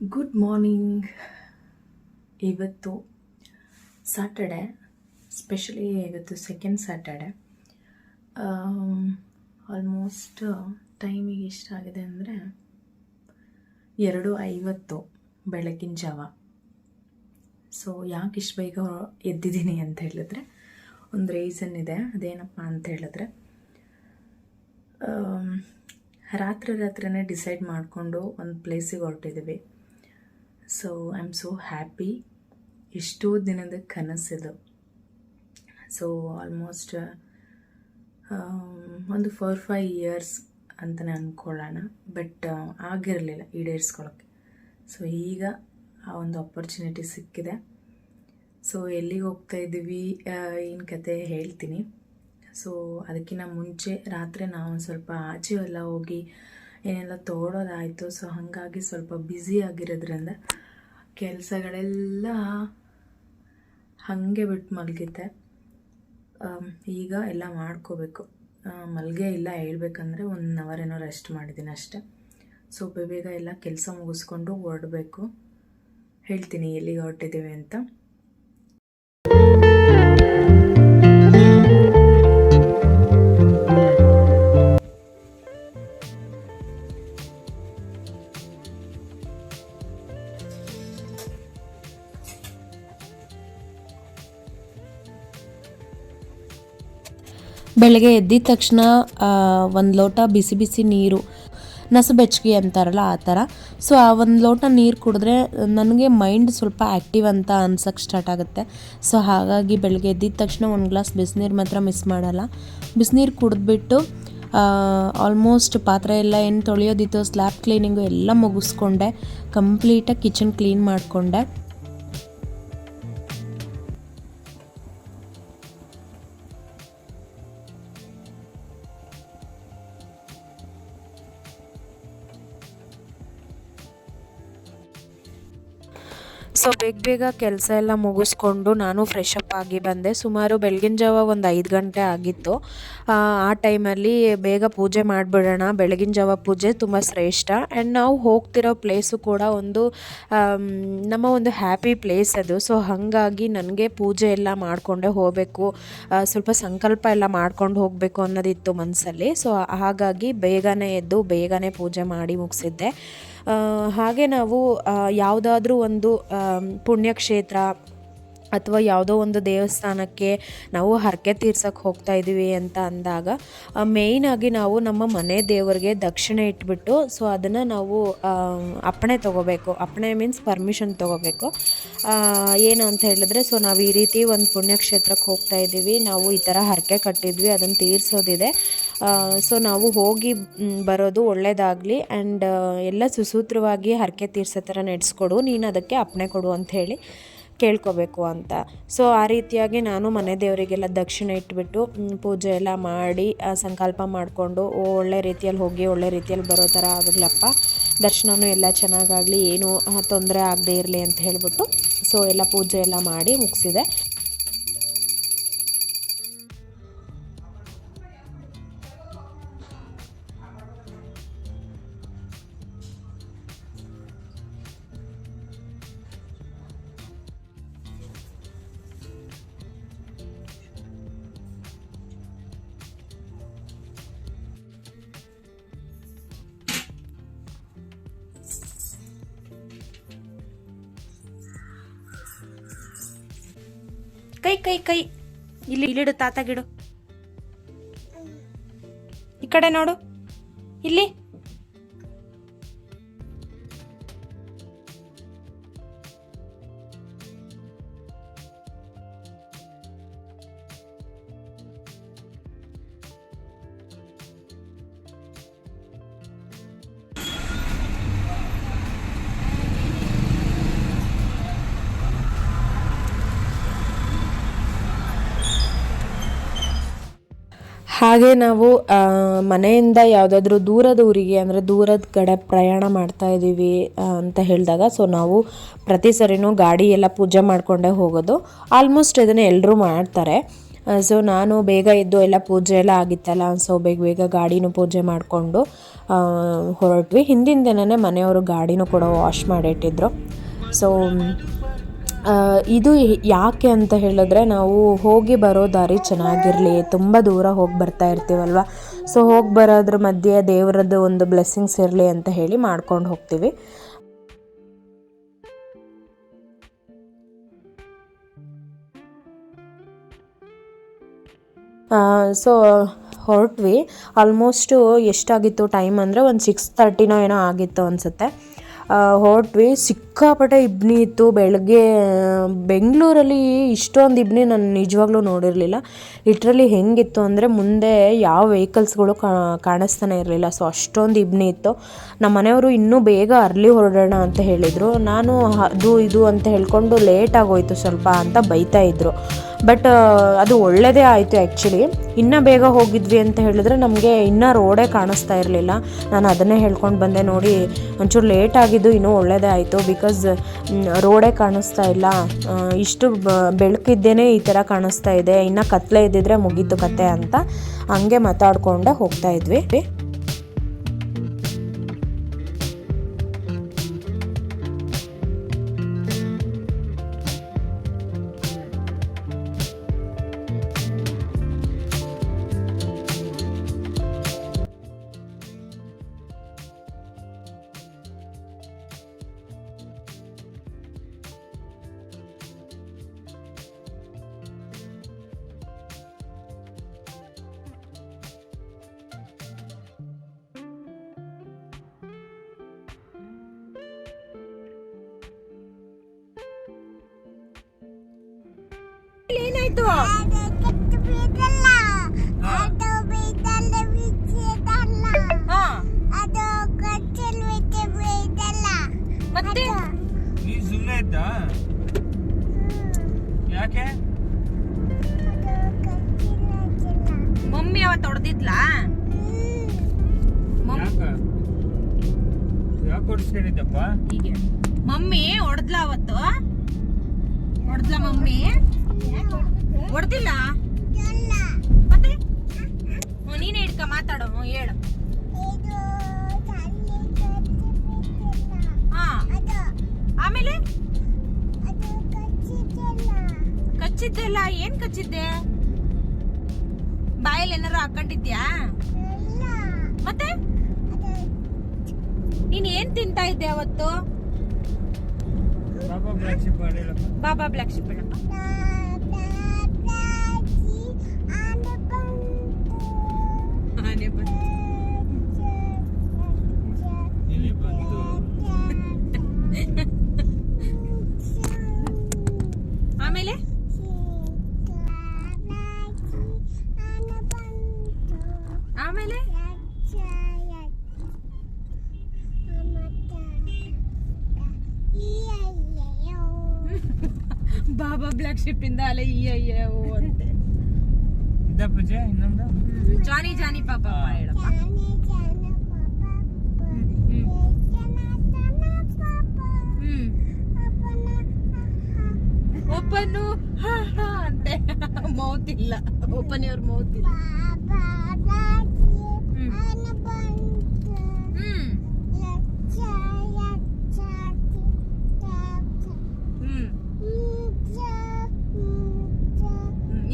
Good morning ಇವತ್ತು Saturday specially ಇವತ್ತು second Saturday almost ಟೈಮಿಗೆ ಎಷ್ಟಾಗಿದೆ ಅಂದರೆ ಎರಡು ಐವತ್ತು. ಬೆಳಗಿನ ಜಾವ. ಸೊ ಯಾಕೆ ಇಷ್ಟು ಬೇಗ ಎದ್ದಿದ್ದೀನಿ ಅಂತ ಹೇಳಿದ್ರೆ, ಒಂದು ರೀಸನ್ ಇದೆ, ಅದೇನಪ್ಪ ಅಂತ ಹೇಳಿದ್ರೆ ರಾತ್ರಿ ರಾತ್ರಿನೇ ಡಿಸೈಡ್ ಮಾಡಿಕೊಂಡು ಒಂದು ಪ್ಲೇಸಿಗೆ ಹೊರಟಿದ್ದೀವಿ so I am so happy ಎಷ್ಟೋ ದಿನದ ಕನಸಿದು. ಸೊ ಆಲ್ಮೋಸ್ಟ್ ಒಂದು ಫೋರ್ ಫೈವ್ ಇಯರ್ಸ್ ಅಂತಲೇ ಅಂದ್ಕೊಳ್ಳೋಣ ಬಟ್ ಆಗಿರಲಿಲ್ಲ ಈಡೇರಿಸ್ಕೊಳ್ಳೋಕ್ಕೆ ಸೊ ಈಗ ಆ ಒಂದು ಅಪರ್ಚುನಿಟಿ ಸಿಕ್ಕಿದೆ. ಸೊ ಎಲ್ಲಿಗೆ ಹೋಗ್ತಾ ಇದ್ದೀವಿ? ಏನು ಕತೆ ಹೇಳ್ತೀನಿ. ಸೊ ಅದಕ್ಕಿಂತ ಮುಂಚೆ ರಾತ್ರಿ ನಾವು ಸ್ವಲ್ಪ ಆಚೆ ಎಲ್ಲ ಹೋಗಿ ಏನೆಲ್ಲ ತೋಡೋದಾಯಿತು ಸೊ ಹಾಗಾಗಿ ಸ್ವಲ್ಪ ಬ್ಯುಸಿ ಆಗಿರೋದ್ರಿಂದ ಕೆಲಸಗಳೆಲ್ಲ ಹಾಗೆ ಬಿಟ್ಟು ಮಲಗಿದ್ದೆ. ಈಗ ಎಲ್ಲ ಮಾಡ್ಕೋಬೇಕು. ಮಲ್ಗೆ ಇಲ್ಲ ಹೇಳ್ಬೇಕಂದ್ರೆ ಒನ್ ಅವರ್ ಏನೋ ರೆಸ್ಟ್ ಮಾಡಿದ್ದೀನಿ ಅಷ್ಟೆ. ಸೊ ಬೇಗ ಎಲ್ಲ ಕೆಲಸ ಮುಗಿಸ್ಕೊಂಡು ಹೊರಡಬೇಕು. ಹೇಳ್ತೀನಿ ಎಲ್ಲಿಗೆ ಹೊರಟಿದ್ದೀವಿ ಅಂತ. ಬೆಳಗ್ಗೆ ಎದ್ದಿದ ತಕ್ಷಣ ಒಂದು ಲೋಟ ಬಿಸಿ ಬಿಸಿ ನೀರು ನಸು ಬೆಚ್ಚಗೆ ಅಂತಾರಲ್ಲ ಆ ಥರ. ಸೊ ಆ ಒಂದು ಲೋಟ ನೀರು ಕುಡಿದ್ರೆ ನನಗೆ ಮೈಂಡ್ ಸ್ವಲ್ಪ ಆ್ಯಕ್ಟಿವ್ ಅಂತ ಅನ್ಸಕ್ಕೆ ಸ್ಟಾರ್ಟ್ ಆಗುತ್ತೆ. ಸೊ ಹಾಗಾಗಿ ಬೆಳಗ್ಗೆ ಎದ್ದಿದ ತಕ್ಷಣ ಒಂದು ಗ್ಲಾಸ್ ಬಿಸಿನೀರು ಮಾತ್ರ ಮಿಸ್ ಮಾಡಲ್ಲ. ಬಿಸಿನೀರು ಕುಡಿದ್ಬಿಟ್ಟು ಆಲ್ಮೋಸ್ಟ್ ಪಾತ್ರೆ ಎಲ್ಲ ಏನು ತೊಳೆಯೋದಿತ್ತು ಸ್ಲ್ಯಾಬ್ ಕ್ಲೀನಿಂಗು ಎಲ್ಲ ಮುಗಿಸ್ಕೊಂಡೆ. ಕಂಪ್ಲೀಟಾಗಿ ಕಿಚನ್ ಕ್ಲೀನ್ ಮಾಡಿಕೊಂಡೆ. ಸೊ ಬೇಗ ಬೇಗ ಕೆಲಸ ಎಲ್ಲ ಮುಗಿಸ್ಕೊಂಡು ನಾನು ಫ್ರೆಶ್ ಅಪ್ ಆಗಿ ಬಂದೆ. ಸುಮಾರು ಬೆಳಗಿನ ಜಾವ ಒಂದು ಐದು ಗಂಟೆ ಆಗಿತ್ತು. ಆ, ಟೈಮಲ್ಲಿ ಬೇಗ ಪೂಜೆ ಮಾಡಿಬಿಡೋಣ ಬೆಳಗಿನ ಜಾವ ಪೂಜೆ ತುಂಬ ಶ್ರೇಷ್ಠ. ಆ್ಯಂಡ್ ನಾವು ಹೋಗ್ತಿರೋ ಪ್ಲೇಸು ಕೂಡ ಒಂದು ನಮ್ಮ ಒಂದು ಹ್ಯಾಪಿ ಪ್ಲೇಸ್ ಅದು. ಸೊ ಹಾಗಾಗಿ ನನಗೆ ಪೂಜೆ ಎಲ್ಲ ಮಾಡಿಕೊಂಡೇ ಹೋಗಬೇಕು. ಸ್ವಲ್ಪ ಸಂಕಲ್ಪ ಎಲ್ಲ ಮಾಡ್ಕೊಂಡು ಹೋಗಬೇಕು ಅನ್ನೋದಿತ್ತು ಮನಸ್ಸಲ್ಲಿ ಸೊ ಹಾಗಾಗಿ ಬೇಗನೆ ಎದ್ದು ಬೇಗನೆ ಪೂಜೆ ಮಾಡಿ ಮುಗಿಸಿದ್ದೆ. ಹಾಗೆ ನಾವು ಯಾವುದಾದ್ರೂ ಒಂದು ಪುಣ್ಯಕ್ಷೇತ್ರ ಅಥವಾ ಯಾವುದೋ ಒಂದು ದೇವಸ್ಥಾನಕ್ಕೆ ನಾವು ಹರಕೆ ತೀರ್ಸಕ್ಕೆ ಹೋಗ್ತಾ ಇದ್ದೀವಿ ಅಂತ ಅಂದಾಗ ಮೇಯ್ನಾಗಿ ನಾವು ನಮ್ಮ ಮನೆ ದೇವರಿಗೆ ದಕ್ಷಿಣೆ ಇಟ್ಬಿಟ್ಟು ಸೊ ಅದನ್ನು ನಾವು ಅಪ್ಪಣೆ ತೊಗೋಬೇಕು. ಅಪ್ಪಣೆ ಮೀನ್ಸ್ ಪರ್ಮಿಷನ್ ತೊಗೋಬೇಕು. ಏನು ಅಂತ ಹೇಳಿದ್ರೆ ಸೊ ನಾವು ಈ ರೀತಿ ಒಂದು ಪುಣ್ಯಕ್ಷೇತ್ರಕ್ಕೆ ಹೋಗ್ತಾ ಇದ್ದೀವಿ. ನಾವು ಈ ಥರ ಹರಕೆ ಕಟ್ಟಿದ್ವಿ, ಅದನ್ನು ತೀರಿಸೋದಿದೆ. ಸೊ ನಾವು ಹೋಗಿ ಬರೋದು ಒಳ್ಳೆಯದಾಗಲಿ ಆ್ಯಂಡ್ ಎಲ್ಲ ಸುಸೂತ್ರವಾಗಿ ಹರಕೆ ತೀರ್ಸೋ ಥರ ನಡೆಸ್ಕೊಡು, ನೀನು ಅದಕ್ಕೆ ಅಪ್ಪಣೆ ಕೊಡು ಅಂತ ಹೇಳಿ ಕೇಳ್ಕೋಬೇಕು ಅಂತ. ಸೊ ಆ ರೀತಿಯಾಗಿ ನಾನು ಮನೆ ದೇವರಿಗೆಲ್ಲ ದಕ್ಷಿಣ ಇಟ್ಬಿಟ್ಟು ಪೂಜೆ ಎಲ್ಲ ಮಾಡಿ ಸಂಕಲ್ಪ ಮಾಡಿಕೊಂಡು ಒಳ್ಳೆ ರೀತಿಯಲ್ಲಿ ಹೋಗಿ, ಒಳ್ಳೆ ರೀತಿಯಲ್ಲಿ ಬರೋ ಥರ ಆಗಲಪ್ಪ. ದರ್ಶನವೂ ಎಲ್ಲ ಚೆನ್ನಾಗಾಗಲಿ, ಏನು ತೊಂದರೆ ಆಗದೆ ಇರಲಿ ಅಂತ ಹೇಳ್ಬಿಟ್ಟು ಸೊ ಎಲ್ಲ ಪೂಜೆ ಎಲ್ಲ ಮಾಡಿ ಮುಗಿಸಿದೆ. ಕೈ ಕೈ ಇಲ್ಲಿ ಇಲ್ಲಿಡು ತಾತ ಗಿಡು. ಈ ಕಡೆ ನೋಡು. ಹಾಗೆ ನಾವು ಮನೆಯಿಂದ ಯಾವುದಾದ್ರೂ ದೂರದ ಊರಿಗೆ, ಅಂದರೆ ದೂರದ ಕಡೆ ಪ್ರಯಾಣ ಮಾಡ್ತಾ ಇದ್ದೀವಿ ಅಂತ ಹೇಳಿದಾಗ, ಸೊ ನಾವು ಪ್ರತಿ ಸರಿನೂ ಗಾಡಿ ಎಲ್ಲ ಪೂಜೆ ಮಾಡಿಕೊಂಡೇ ಹೋಗೋದು. ಆಲ್ಮೋಸ್ಟ್ ಇದನ್ನು ಎಲ್ಲರೂ ಮಾಡ್ತಾರೆ. ಸೊ ನಾನು ಬೇಗ ಇದ್ದು ಎಲ್ಲ ಪೂಜೆ ಎಲ್ಲ ಆಗಿತ್ತಲ್ಲ, ಸೊ ಬೇಗ ಬೇಗ ಗಾಡಿನೂ ಪೂಜೆ ಮಾಡಿಕೊಂಡು ಹೊರಟ್ವಿ. ಹಿಂದಿನ ದಿನವೇ ಮನೆಯವರು ಗಾಡಿನೂ ಕೂಡ ವಾಶ್ ಮಾಡಿಟ್ಟಿದ್ರು ಸೊ ಇದು ಯಾಕೆ ಅಂತ ಹೇಳಿದ್ರೆ ನಾವು ಹೋಗಿ ಬರೋ ದಾರಿ ಚೆನ್ನಾಗಿರಲಿ. ತುಂಬ ದೂರ ಹೋಗಿ ಬರ್ತಾ ಇರ್ತೀವಲ್ವ? ಸೊ ಹೋಗಿ ಬರೋದ್ರ ಮಧ್ಯೆ ದೇವರದ್ದು ಒಂದು ಬ್ಲೆಸ್ಸಿಂಗ್ಸ್ ಇರಲಿ ಅಂತ ಹೇಳಿ ಮಾಡ್ಕೊಂಡು ಹೋಗ್ತೀವಿ. ಸೊ ಹೊರಟ್ವಿ. ಆಲ್ಮೋಸ್ಟು ಎಷ್ಟಾಗಿತ್ತು ಟೈಮ್ ಅಂದರೆ ಒಂದು ಸಿಕ್ಸ್ ತರ್ಟಿನೋ ಏನೋ ಆಗಿತ್ತು ಅನಿಸುತ್ತೆ. ಹೊರಟ್ವಿ. ಸಿಕ್ಕಾಪಟ್ಟೆ ಇಬ್ನಿ ಇತ್ತು. ಬೆಳಗ್ಗೆ ಬೆಂಗಳೂರಲ್ಲಿ ಇಷ್ಟೊಂದು ಇಬ್ನಿ ನಾನು ನಿಜವಾಗ್ಲೂ ನೋಡಿರಲಿಲ್ಲ. ಲಿಟ್ರಲಿ ಹೆಂಗಿತ್ತು ಅಂದರೆ ಮುಂದೆ ಯಾವ ವೆಹಿಕಲ್ಸ್ಗಳು ಕಾಣಿಸ್ತಾನೆ ಇರಲಿಲ್ಲ. ಸೊ ಅಷ್ಟೊಂದು ಇಬ್ನಿ ಇತ್ತು. ನಮ್ಮ ಮನೆಯವರು ಇನ್ನೂ ಬೇಗ ಅರ್ಲಿ ಹೊರಡೋಣ ಅಂತ ಹೇಳಿದರು. ನಾನು ಅದು, ಇದು ಅಂತ ಹೇಳ್ಕೊಂಡು ಲೇಟ್ ಆಗೋಯ್ತು ಸ್ವಲ್ಪ ಅಂತ ಬೈತಾ ಇದ್ರು. ಬಟ್ ಅದು ಒಳ್ಳೆಯದೇ ಆಯಿತು ಆ್ಯಕ್ಚುಲಿ ಇನ್ನೂ ಬೇಗ ಹೋಗಿದ್ವಿ ಅಂತ ಹೇಳಿದ್ರೆ ನಮಗೆ ಇನ್ನೂ ರೋಡೇ ಕಾಣಿಸ್ತಾ ಇರಲಿಲ್ಲ. ನಾನು ಅದನ್ನೇ ಹೇಳ್ಕೊಂಡು ಬಂದೆ ನೋಡಿ, ಒಂಚೂರು ಲೇಟ್ ಆಗಿದ್ದು ಇನ್ನೂ ಒಳ್ಳೆಯದೇ ಆಯಿತು ಬಿಕಾಸ್ ರೋಡೇ ಕಾಣಿಸ್ತಾ ಇಲ್ಲ. ಇಷ್ಟು ಬೆಳಕಿದ್ದೇನೆ ಈ ಥರ ಕಾಣಿಸ್ತಾ ಇದೆ. ಇನ್ನು ಕತ್ಲೆ ಇದ್ದಿದ್ರೆ ಮುಗೀತು ಕತೆ ಅಂತ ಹಂಗೆ ಮಾತಾಡ್ಕೊಂಡೆ ಹೋಗ್ತಾ ಇದ್ವಿ. ಏನಾಯ್ತು ಮತ್ತೆ? ನೀ ಸುಮ್ಮನೆ ಇದ್ದ ಯಾಕೆ? ಮಮ್ಮಿ ಅವತ್ತು ಹೊಡೆದಿದ್ಲಾ? ಯಾಕ? ಯಾಕೆ ಹೊಡ್ಸ್ಕೊಂಡಿದ್ದಪ್ಪ? ಹೀಗೆ. ಮಮ್ಮಿ ಹೊಡೆದ್ಲ ಅವತ್ತು? ಹೊಡೆದ್ಲ ಮಮ್ಮಿ? ಹೊಡೆದಿಲ್ಲ? ಮತ್ತೆ? ನೀನೇ ಹಿಡ್ಕ ಮಾತಾಡೋ ಹೇಳು. ಹಾ. ಆಮೇಲೆ? ಕಚ್ಚಿದ್ದೆಲ್ಲ. ಏನ್ ಕಚ್ಚಿದ್ದೆ? ಬಾಯಲ್ಲಿ ಏನಾರು ಹಾಕೊಂಡಿದ್ಯಾ? ಮತ್ತೆ? ನೀನ್ ಏನ್ ತಿಂತಾ ಇದ್ದೆ ಅವತ್ತು? Baa baa black sheep baa baa black sheep baa baa black sheep ಇಂದ ಅಲೆ ಈ ಅಯ್ಯೋ ಅಂತೆ. ಇದ್ದ ಪೂಜೆ ಇನ್ನೊಂದು? ಜಾನಿ ಜಾನಿ ಪಾಪ ಹೇಳಪ್ಪ. ಹ್ಮ್ ಒಪ್ಪನು ಹಾ ಹಾ. ಅಂತೆ. ಮೌತ್ ಇಲ್ಲ ಒಪ್ಪನೆಯವ್ರ ಮೌತ್ ಇಲ್ಲ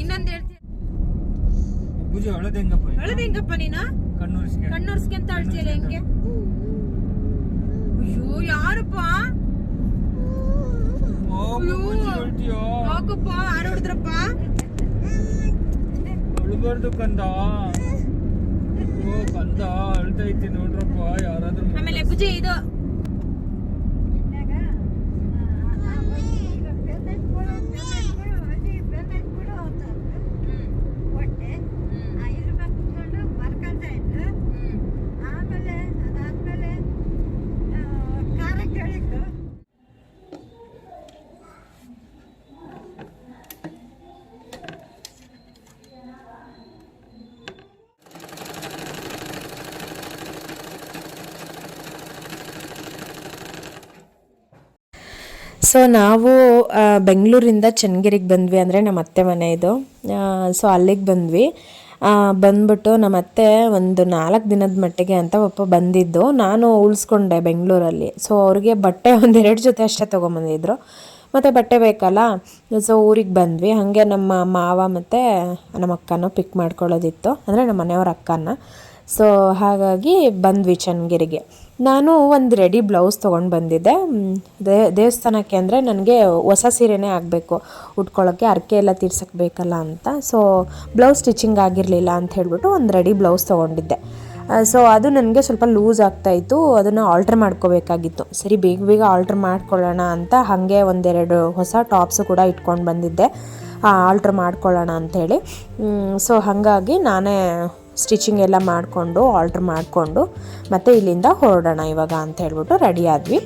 ಇನ್ನೊಂದ್ ಹೇಳ್ತೀನಿ ಪೂಜೆ ಒಳದ ಹೆಂಗಪ್ಪ? ಹೇಳದ್ ಹೆಂಗಪ್ಪ ನೀನು? ಕಣ್ಣೂರಿಸ್ಗೆ. ಕಣ್ಣೊರ್ಸ್ಕೊಂತ ಅಳ್ತಿಯಲ್ಲ ಹೆಂಗೆ? ಅಯ್ಯೋ ಯಾರಪ್ಪ? ಯಾಕಪ್ಪ ಯಾರು ಹೊಡೆದ್ರಪ್ಪ? ಅಳ್ಬಾರ್ದು ಕಂದ. ಓ ಕಂದ ಅಳ್ತೈತಿ ನೋಡ್ರಪ್ಪ ಯಾರಾದ್ರೂ ಆಮೇಲೆ ಪೂಜೆ ಇದು ಆಮೇಲೆ ಅದಾದ್ಮೇಲೆ ಖಾರ ಕೇಳಿದ್ದು ಸೊ ನಾವು ಬೆಂಗಳೂರಿಂದ ಚನ್ನಗಿರಿಗೆ ಬಂದ್ವಿ ಅಂದರೆ ನಮ್ಮ ಅತ್ತೆ ಮನೆ ಇದು. ಸೊ ಅಲ್ಲಿಗೆ ಬಂದ್ವಿ. ಬಂದ್ಬಿಟ್ಟು ನಮ್ಮ ಅತ್ತೆ ಒಂದು ನಾಲ್ಕು ದಿನದ ಮಟ್ಟಿಗೆ ಅಂತ ಒಪ್ಪ ಬಂದಿದ್ದು. ನಾನು ಉಳಿಸ್ಕೊಂಡೆ ಬೆಂಗಳೂರಲ್ಲಿ ಸೊ ಅವ್ರಿಗೆ ಬಟ್ಟೆ ಒಂದೆರಡು ಜೊತೆ ಅಷ್ಟೇ ತೊಗೊಂಬಂದಿದ್ರು. ಮತ್ತು ಬಟ್ಟೆ ಬೇಕಲ್ಲ? ಸೊ ಊರಿಗೆ ಬಂದ್ವಿ. ಹಾಗೆ ನಮ್ಮ ಮಾವ ಮತ್ತು ನಮ್ಮ ಅಕ್ಕನೂ ಪಿಕ್ ಮಾಡ್ಕೊಳ್ಳೋದಿತ್ತು. ಅಂದರೆ ನಮ್ಮ ಮನೆಯವ್ರ ಅಕ್ಕನ. ಸೊ ಹಾಗಾಗಿ ಬಂದ್ವಿ ಚನ್ನಗಿರಿಗೆ ನಾನು ಒಂದು ರೆಡಿ ಬ್ಲೌಸ್ ತೊಗೊಂಡು ಬಂದಿದ್ದೆ. ದೇವಸ್ಥಾನಕ್ಕೆ ಅಂದರೆ ನನಗೆ ಹೊಸ ಸೀರೆನೇ ಆಗಬೇಕು. ಉಟ್ಕೊಳ್ಳೋಕ್ಕೆ ಅರ್ಕೆ ಎಲ್ಲ ತೀರ್ಸಕ್ಕೆ ಬೇಕಲ್ಲ ಅಂತ. ಸೊ ಬ್ಲೌಸ್ ಸ್ಟಿಚಿಂಗ್ ಆಗಿರಲಿಲ್ಲ ಅಂತ ಹೇಳಿಬಿಟ್ಟು ಒಂದು ರೆಡಿ ಬ್ಲೌಸ್ ತೊಗೊಂಡಿದ್ದೆ. ಸೊ ಅದು ನನಗೆ ಸ್ವಲ್ಪ ಲೂಸ್ ಆಗ್ತಾಯಿತ್ತು ಅದನ್ನು ಆಲ್ಟ್ರ್ ಮಾಡ್ಕೋಬೇಕಾಗಿತ್ತು. ಸರಿ, ಬೇಗ ಬೇಗ ಆಲ್ಟ್ರ್ ಮಾಡ್ಕೊಳ್ಳೋಣ ಅಂತ ಹಾಗೆ ಒಂದೆರಡು ಹೊಸ ಟಾಪ್ಸು ಕೂಡ ಇಟ್ಕೊಂಡು ಬಂದಿದ್ದೆ. ಆಲ್ಟ್ರ್ ಮಾಡ್ಕೊಳ್ಳೋಣ ಅಂಥೇಳಿ ಸೊ ಹಾಗಾಗಿ ನಾನೇ ಸ್ಟಿಚಿಂಗ್ ಎಲ್ಲ ಮಾಡಿಕೊಂಡು ಆರ್ಡ್ರ್ ಮಾಡಿಕೊಂಡು ಮತ್ತು ಇಲ್ಲಿಂದ ಹೊರಡೋಣ ಇವಾಗ ಅಂತ ಹೇಳ್ಬಿಟ್ಟು ರೆಡಿ ಆದ್ವಿ.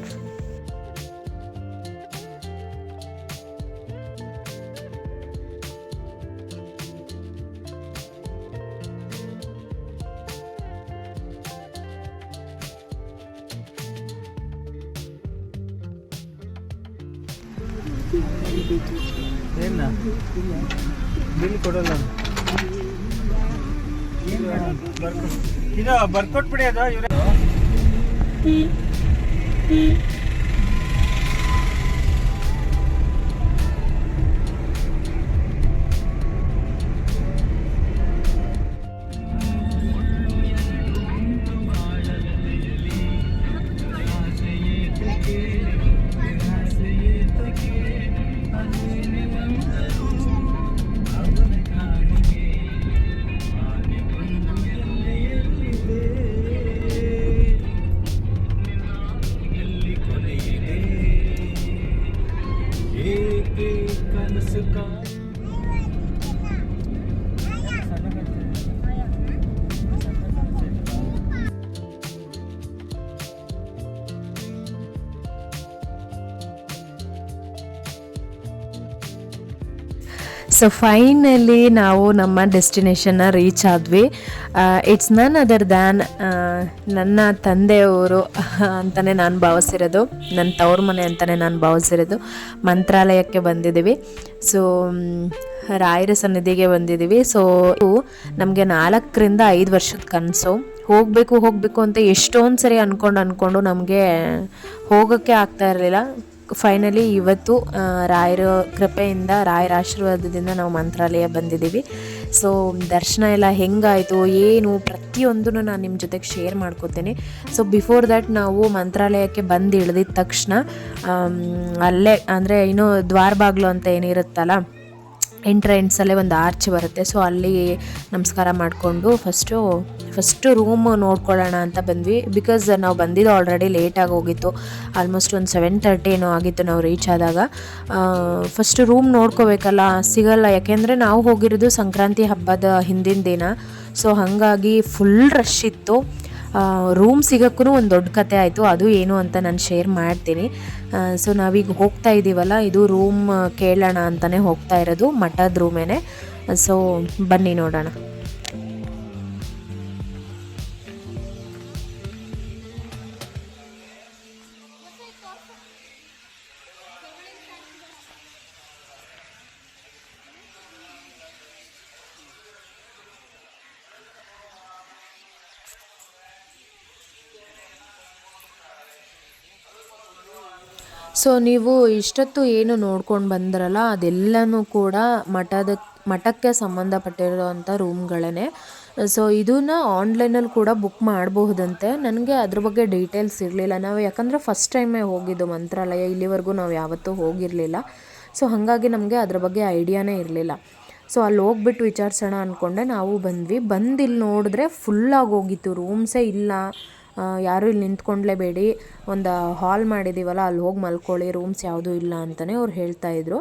ಇದು ಬರ್ಕೊಟ್ಬಿಡಿ ಅದು ಇವ್ರೆ ಸೊ ಫೈನಲಿ ನಾವು ನಮ್ಮ ಡೆಸ್ಟಿನೇಷನ್ನ ರೀಚ್ ಆದ್ವಿ. ಇಟ್ಸ್ ನನ್ ಅದರ್ ದ್ಯಾನ್ ನನ್ನ ತಂದೆಯವರು ಅಂತಲೇ ನಾನು ಭಾವಿಸಿರೋದು. ನನ್ನ ತವ್ರ ಮನೆ ಅಂತಲೇ ನಾನು ಭಾವಿಸಿರೋದು. ಮಂತ್ರಾಲಯಕ್ಕೆ ಬಂದಿದ್ದೀವಿ. ಸೊ ರಾಯರ ಸನ್ನಿಧಿಗೆ ಬಂದಿದ್ದೀವಿ. ಸೊ ನಮಗೆ ನಾಲ್ಕರಿಂದ ಐದು ವರ್ಷದ ಕನಸು. ಹೋಗಬೇಕು ಹೋಗಬೇಕು ಅಂತ ಎಷ್ಟೊಂದು ಸರಿ ಅಂದ್ಕೊಂಡು ಅಂದ್ಕೊಂಡು ನಮಗೆ ಹೋಗೋಕ್ಕೆ ಆಗ್ತಾ ಇರಲಿಲ್ಲ. ಫೈನಲಿ ಇವತ್ತು ರಾಯರ ಕೃಪೆಯಿಂದ, ರಾಯರ ಆಶೀರ್ವಾದದಿಂದ ನಾವು ಮಂತ್ರಾಲಯ ಬಂದಿದ್ದೀವಿ. ಸೊ ದರ್ಶನ ಎಲ್ಲ ಹೆಂಗಾಯಿತು, ಏನು, ಪ್ರತಿಯೊಂದನ್ನು ನಾನು ನಿಮ್ಮ ಜೊತೆಗೆ ಶೇರ್ ಮಾಡ್ಕೋತೇನೆ. ಸೊ ಬಿಫೋರ್ ದ್ಯಾಟ್ ನಾವು ಮಂತ್ರಾಲಯಕ್ಕೆ ಬಂದು ಇಳಿದಿದ ತಕ್ಷಣ ಅಲ್ಲೇ, ಅಂದರೆ, ಇನ್ನೂ ದ್ವಾರ ಬಾಗಿಲು ಅಂತ ಏನಿರುತ್ತಲ್ಲ ಎಂಟ್ರೆನ್ಸಲ್ಲೇ ಒಂದು ಆರ್ಚ್ ಬರುತ್ತೆ. ಸೊ ಅಲ್ಲಿ ನಮಸ್ಕಾರ ಮಾಡಿಕೊಂಡು ಫಸ್ಟು ಫಸ್ಟು ರೂಮ್ ನೋಡ್ಕೊಳ್ಳೋಣ ಅಂತ ಬಂದ್ವಿ. ಬಿಕಾಸ್ ನಾವು ಬಂದಿದ್ದು ಆಲ್ರೆಡಿ ಲೇಟಾಗಿ ಹೋಗಿತ್ತು. ಆಲ್ಮೋಸ್ಟ್ ಒಂದು ಸೆವೆನ್ ತರ್ಟಿ ಏನೋ ಆಗಿತ್ತು ನಾವು ರೀಚ್ ಆದಾಗ. ಫಸ್ಟ್ ರೂಮ್ ನೋಡ್ಕೋಬೇಕಲ್ಲ, ಸಿಗಲ್ಲ. ಯಾಕೆಂದರೆ ನಾವು ಹೋಗಿರೋದು ಸಂಕ್ರಾಂತಿ ಹಬ್ಬದ ಹಿಂದಿನ ದಿನ. ಸೊ ಹಾಗಾಗಿ ಫುಲ್ ರಶ್ ಇತ್ತು. ರೂಮ್ ಸಿಗೋಕ್ಕೂ ಒಂದು ದೊಡ್ಡ ಕತೆ ಆಯಿತು. ಅದು ಏನು ಅಂತ ನಾನು ಶೇರ್ ಮಾಡ್ತೀನಿ. ಸೊ ನಾವೀಗ ಹೋಗ್ತಾ ಇದ್ದೀವಲ್ಲ ಇದು ರೂಮ್ ಕೇಳೋಣ ಅಂತಲೇ ಹೋಗ್ತಾ ಇರೋದು, ಮಠದ ರೂಮೇನೆ ಸೊ ಬನ್ನಿ ನೋಡೋಣ. ಸೊ ನೀವು ಇಷ್ಟೊತ್ತು ಏನು ನೋಡ್ಕೊಂಡು ಬಂದ್ರಲ್ಲ, ಅದೆಲ್ಲನೂ ಕೂಡ ಮಠದ, ಮಠಕ್ಕೆ ಸಂಬಂಧಪಟ್ಟಿರೋವಂಥ ರೂಮ್ಗಳೇ ಸೊ ಇದನ್ನ ಆನ್ಲೈನಲ್ಲಿ ಕೂಡ ಬುಕ್ ಮಾಡಬಹುದಂತೆ. ನನಗೆ ಅದ್ರ ಬಗ್ಗೆ ಡೀಟೇಲ್ಸ್ ಇರಲಿಲ್ಲ. ನಾವು ಯಾಕಂದರೆ ಫಸ್ಟ್ ಟೈಮೇ ಹೋಗಿದ್ದು ಮಂತ್ರಾಲಯ, ಇಲ್ಲಿವರೆಗೂ ನಾವು ಯಾವತ್ತೂ ಹೋಗಿರಲಿಲ್ಲ. ಸೊ ಹಾಗಾಗಿ ನಮಗೆ ಅದ್ರ ಬಗ್ಗೆ ಐಡಿಯಾನೇ ಇರಲಿಲ್ಲ. ಸೊ ಅಲ್ಲಿ ಹೋಗ್ಬಿಟ್ಟು ವಿಚಾರಿಸೋಣ ಅಂದ್ಕೊಂಡೆ ನಾವು ಬಂದ್ವಿ. ಬಂದು ಇಲ್ಲಿ ನೋಡಿದ್ರೆ ಫುಲ್ಲಾಗಿ ಹೋಗಿತ್ತು. ರೂಮ್ಸೇ ಇಲ್ಲ. ಯಾರೂ ಇಲ್ಲಿ ನಿಂತ್ಕೊಂಡ್ಲೇಬೇಡಿ. ಒಂದು ಹಾಲ್ ಮಾಡಿದ್ದೀವಲ್ಲ ಅಲ್ಲಿ ಹೋಗಿ ಮಲ್ಕೊಳ್ಳಿ, ರೂಮ್ಸ್ ಯಾವುದೂ ಇಲ್ಲ ಅಂತಲೇ ಅವ್ರು ಹೇಳ್ತಾ ಇದ್ರು.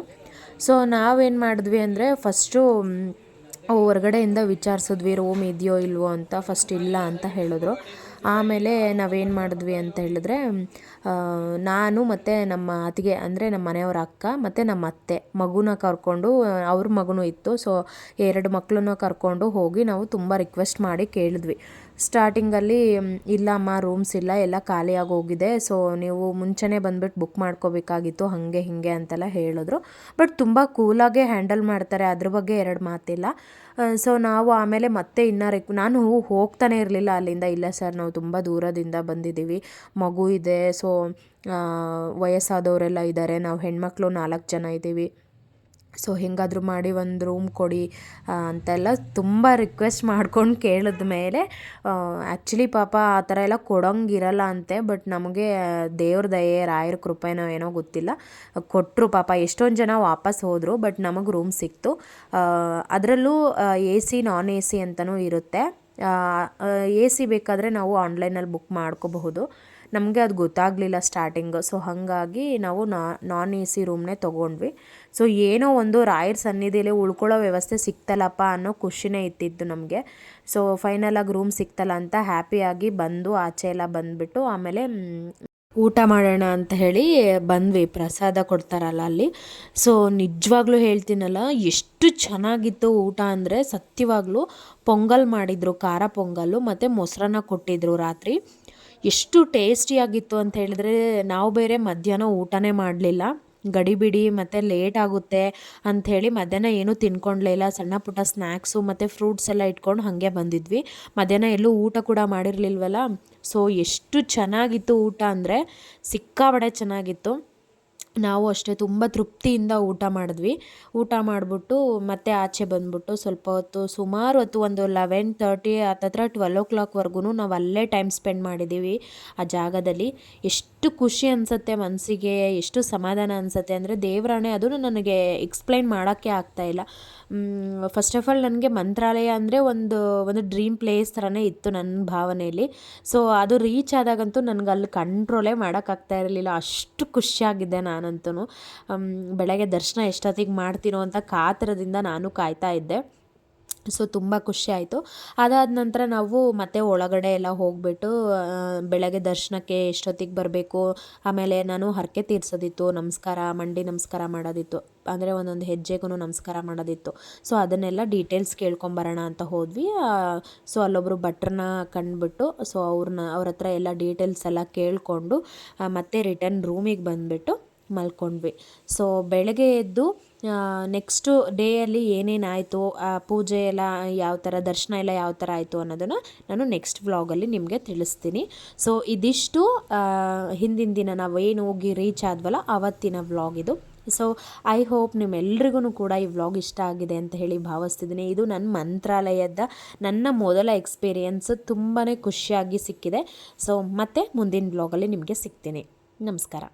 ಸೊ ನಾವೇನು ಮಾಡಿದ್ವಿ ಅಂದರೆ ಫಸ್ಟು ಹೊರಗಡೆಯಿಂದ ವಿಚಾರಿಸಿದ್ವಿ ರೂಮ್ ಇದೆಯೋ ಇಲ್ವೋ ಅಂತ ಫಸ್ಟ್ ಇಲ್ಲ ಅಂತ ಹೇಳಿದ್ರು. ಆಮೇಲೆ ನಾವೇನು ಮಾಡಿದ್ವಿ ಅಂತ ಹೇಳಿದ್ರೆ ನಾನು ಮತ್ತು ನಮ್ಮ ಅತ್ತಿಗೆ, ಅಂದರೆ ನಮ್ಮ ಮನೆಯವ್ರ ಅಕ್ಕ, ಮತ್ತು ನಮ್ಮ ಅತ್ತೆ, ಮಗುನ ಕರ್ಕೊಂಡು, ಅವ್ರ ಮಗುನೂ ಇತ್ತು. ಸೊ ಎರಡು ಮಕ್ಕಳನ್ನ ಕರ್ಕೊಂಡು ಹೋಗಿ ನಾವು ತುಂಬ ರಿಕ್ವೆಸ್ಟ್ ಮಾಡಿ ಕೇಳಿದ್ವಿ. ಸ್ಟಾರ್ಟಿಂಗಲ್ಲಿ ಇಲ್ಲಮ್ಮ ರೂಮ್ಸ್ ಇಲ್ಲ, ಎಲ್ಲ ಖಾಲಿಯಾಗಿ ಹೋಗಿದೆ. ಸೊ ನೀವು ಮುಂಚೆನೇ ಬಂದುಬಿಟ್ಟು ಬುಕ್ ಮಾಡ್ಕೋಬೇಕಾಗಿತ್ತು, ಹಾಗೆ, ಹೀಗೆ ಅಂತೆಲ್ಲ ಹೇಳಿದ್ರು. ಬಟ್ ತುಂಬ ಕೂಲಾಗೆ ಹ್ಯಾಂಡಲ್ ಮಾಡ್ತಾರೆ, ಅದ್ರ ಬಗ್ಗೆ ಎರಡು ಮಾತಿಲ್ಲ. ಸೊ ನಾವು ಆಮೇಲೆ ಮತ್ತೆ ಇನ್ನೂ ರೆಕ್ ನಾನು ಹೋಗ್ತಾನೆ ಇರಲಿಲ್ಲ ಅಲ್ಲಿಂದ. ಇಲ್ಲ ಸರ್, ನಾವು ತುಂಬ ದೂರದಿಂದ ಬಂದಿದ್ದೀವಿ. ಮಗು ಇದೆ ಸೊ ವಯಸ್ಸಾದವರೆಲ್ಲ ಇದ್ದಾರೆ. ನಾವು ಹೆಣ್ಮಕ್ಳು ನಾಲ್ಕು ಜನ ಇದ್ದೀವಿ. ಸೊ ಹೆಂಗಾದರೂ ಮಾಡಿ ಒಂದು ರೂಮ್ ಕೊಡಿ ಅಂತೆಲ್ಲ ತುಂಬ ರಿಕ್ವೆಸ್ಟ್ ಮಾಡ್ಕೊಂಡು ಕೇಳಿದ ಮೇಲೆ ಆ್ಯಕ್ಚುಲಿ ಪಾಪ ಆ ಥರ ಎಲ್ಲ ಕೊಡೋಂಗಿರಲ್ಲ ಅಂತೆ ಬಟ್ ನಮಗೆ ದೇವ್ರ ದಯೆ, ರಾಯರ ಕೃಪೆನೋ ಏನೋ ಗೊತ್ತಿಲ್ಲ. ಕೊಟ್ಟರು ಪಾಪ ಎಷ್ಟೊಂದು ಜನ ವಾಪಸ್ ಹೋದರು ಬಟ್ ನಮಗೆ ರೂಮ್ ಸಿಕ್ತು. ಅದರಲ್ಲೂ A C non A C ಅಂತಲೂ ಇರುತ್ತೆ. ಎ ಸಿ ಬೇಕಾದರೆ ನಾವು ಆನ್ಲೈನಲ್ಲಿ ಬುಕ್ ಮಾಡ್ಕೋಬಹುದು. ನಮಗೆ ಅದು ಗೊತ್ತಾಗಲಿಲ್ಲ ಸ್ಟಾರ್ಟಿಂಗ್ ಸೊ ಹಾಗಾಗಿ ನಾವು ನಾನ್ ಎ ಸಿ ರೂಮ್ನೇ ತೊಗೊಂಡ್ವಿ. ಸೊ ಏನೋ ಒಂದು ರಾಯರ ಸನ್ನಿಧಿಯಲ್ಲಿ ಉಳ್ಕೊಳ್ಳೋ ವ್ಯವಸ್ಥೆ ಸಿಕ್ತಲ್ಲಪ್ಪ ಅನ್ನೋ ಖುಷಿನೇ ಇತ್ತಿದ್ದು ನಮಗೆ. ಸೊ ಫೈನಲಾಗಿ ರೂಮ್ ಸಿಕ್ತಲ್ಲ ಅಂತ ಹ್ಯಾಪಿಯಾಗಿ ಬಂದು ಆಚೆ ಎಲ್ಲ ಬಂದುಬಿಟ್ಟು ಆಮೇಲೆ ಊಟ ಮಾಡೋಣ ಅಂತ ಹೇಳಿ ಬಂದ್ವಿ. ಪ್ರಸಾದ ಕೊಡ್ತಾರಲ್ಲ ಅಲ್ಲಿ. ಸೊ ನಿಜವಾಗ್ಲೂ ಹೇಳ್ತೀನಲ್ಲ, ಎಷ್ಟು ಚೆನ್ನಾಗಿತ್ತು ಊಟ ಅಂದರೆ ಸತ್ಯವಾಗ್ಲೂ ಪೊಂಗಲ್ ಮಾಡಿದರು, ಖಾರ ಪೊಂಗಲ್ಲು ಮತ್ತು ಮೊಸರನ್ನ ಕೊಟ್ಟಿದ್ರು ರಾತ್ರಿ. ಎಷ್ಟು ಟೇಸ್ಟಿಯಾಗಿತ್ತು ಅಂತ ಹೇಳಿದ್ರೆ ನಾವು ಬೇರೆ ಮಧ್ಯಾಹ್ನ ಊಟನೇ ಮಾಡಲಿಲ್ಲ. ಗಡಿಬಿಡಿ ಮತ್ತು ಲೇಟ್ ಆಗುತ್ತೆ ಅಂಥೇಳಿ ಮಧ್ಯಾಹ್ನ ಏನೂ ತಿನ್ಕೊಂಡ್ಲೇ ಇಲ್ಲ. ಸಣ್ಣ ಪುಟ್ಟ ಸ್ನ್ಯಾಕ್ಸು ಮತ್ತು ಫ್ರೂಟ್ಸ್ ಎಲ್ಲ ಇಟ್ಕೊಂಡು ಹಾಗೆ ಬಂದಿದ್ವಿ. ಮಧ್ಯಾಹ್ನ ಎಲ್ಲೂ ಊಟ ಕೂಡ ಮಾಡಿರಲಿಲ್ವಲ್ಲ? ಸೊ ಎಷ್ಟು ಚೆನ್ನಾಗಿತ್ತು ಊಟ ಅಂದರೆ ಸಿಕ್ಕಾಬಡೆ ಚೆನ್ನಾಗಿತ್ತು. ನಾವು ಅಷ್ಟೇ ತುಂಬ ತೃಪ್ತಿಯಿಂದ ಊಟ ಮಾಡಿದ್ವಿ. ಊಟ ಮಾಡಿಬಿಟ್ಟು ಮತ್ತೆ ಆಚೆ ಬಂದ್ಬಿಟ್ಟು ಸ್ವಲ್ಪ ಹೊತ್ತು ಸುಮಾರು ಹೊತ್ತು ಒಂದು ಲೆವೆನ್ ತರ್ಟಿ ಹತ್ತತ್ರ ಟ್ವೆಲ್ ಓ ಕ್ಲಾಕ್ವರೆಗೂ ನಾವು ಅಲ್ಲೇ ಟೈಮ್ ಸ್ಪೆಂಡ್ ಮಾಡಿದ್ದೀವಿ ಆ ಜಾಗದಲ್ಲಿ. ಎಷ್ಟು ಖುಷಿ ಅನಿಸುತ್ತೆ ಮನಸ್ಸಿಗೆ ಎಷ್ಟು ಸಮಾಧಾನ ಅನಿಸುತ್ತೆ ಅಂದರೆ ದೇವರಾಣೆ ಅದನ್ನು ನನಗೆ ಎಕ್ಸ್ಪ್ಲೈನ್ ಮಾಡೋಕ್ಕೆ ಆಗ್ತಾಯಿಲ್ಲ ಫಸ್ಟ್ ಆಫ್ ಆಲ್ ನನಗೆ ಮಂತ್ರಾಲಯ ಅಂದರೆ ಒಂದು ಒಂದು ಡ್ರೀಮ್ ಪ್ಲೇಸ್ ಥರನೇ ಇತ್ತು ನನ್ನ ಭಾವನೆಯಲ್ಲಿ ಸೊ ಅದು ರೀಚ್ ಆದಾಗಂತೂ ನನಗೆ ಅಲ್ಲಿ ಕಂಟ್ರೋಲೇ ಮಾಡೋಕ್ಕಾಗ್ತಾ ಇರಲಿಲ್ಲ. ಅಷ್ಟು ಖುಷಿಯಾಗಿದ್ದೆ ನಾನಂತೂ ಬೆಳಗ್ಗೆ ದರ್ಶನ ಎಷ್ಟೊತ್ತಿಗೆ ಮಾಡ್ತೀನೋ ಅಂತ ಕಾತರದಿಂದ ನಾನು ಕಾಯ್ತಾ ಇದ್ದೆ. ಸೊ ತುಂಬ ಖುಷಿ ಆಯಿತು. ಅದಾದ ನಂತರ ನಾವು ಮತ್ತೆ ಒಳಗಡೆ ಎಲ್ಲ ಹೋಗ್ಬಿಟ್ಟು ಬೆಳಗ್ಗೆ ದರ್ಶನಕ್ಕೆ ಎಷ್ಟೊತ್ತಿಗೆ ಬರಬೇಕು, ಆಮೇಲೆ ನಾನು ಹರಕೆ ತೀರ್ಸೋದಿತ್ತು, ನಮಸ್ಕಾರ, ಮಂಡಿ ನಮಸ್ಕಾರ ಮಾಡೋದಿತ್ತು, ಅಂದರೆ ಒಂದೊಂದು ಹೆಜ್ಜೆಗೂ ನಮಸ್ಕಾರ ಮಾಡೋದಿತ್ತು. ಸೊ ಅದನ್ನೆಲ್ಲ ಡೀಟೇಲ್ಸ್ ಕೇಳ್ಕೊಂಬರೋಣ ಅಂತ ಹೋದ್ವಿ. ಸೊ ಅಲ್ಲೊಬ್ಬರು ಭಟ್ರನ್ನ ಕಂಡುಬಿಟ್ಟು, ಸೊ ಅವ್ರನ್ನ, ಅವ್ರ ಹತ್ರ ಎಲ್ಲ ಡೀಟೇಲ್ಸ್ ಎಲ್ಲ ಕೇಳಿಕೊಂಡು ಮತ್ತೆ ರಿಟರ್ನ್ ರೂಮಿಗೆ ಬಂದುಬಿಟ್ಟು ಮಲ್ಕೊಂಡ್ವಿ. ಸೊ ಬೆಳಗ್ಗೆ ಎದ್ದು ನೆಕ್ಸ್ಟು ಡೇಯಲ್ಲಿ ಏನೇನಾಯಿತು ಪೂಜೆ ಎಲ್ಲ ಯಾವ ಥರ ದರ್ಶನ ಎಲ್ಲ ಯಾವ ಥರ ಆಯಿತು ಅನ್ನೋದನ್ನು ನಾನು ನೆಕ್ಸ್ಟ್ ವ್ಲಾಗಲ್ಲಿ ನಿಮಗೆ ತಿಳಿಸ್ತೀನಿ. ಸೊ ಇದಿಷ್ಟು ಹಿಂದಿನ ದಿನ ನಾವು ಏನು ಹೋಗಿ ರೀಚ್ ಆದ್ವಲ್ಲ ಆವತ್ತಿನ ವ್ಲಾಗ್ ಇದು. ಸೊ ಐ ಹೋಪ್ ನಿಮ್ಮೆಲ್ರಿಗೂ ಕೂಡ ಈ ವ್ಲಾಗ್ ಇಷ್ಟ ಆಗಿದೆ ಅಂತ ಹೇಳಿ ಭಾವಿಸ್ತಿದ್ದೀನಿ. ಇದು ನನ್ನ ಮಂತ್ರಾಲಯದ, ನನ್ನ ಮೊದಲ ಎಕ್ಸ್ಪೀರಿಯನ್ಸ್ ತುಂಬಾ ಖುಷಿಯಾಗಿ ಸಿಕ್ಕಿದೆ. ಸೊ ಮತ್ತೆ ಮುಂದಿನ ವ್ಲಾಗಲ್ಲಿ ನಿಮಗೆ ಸಿಗ್ತೀನಿ. ನಮಸ್ಕಾರ.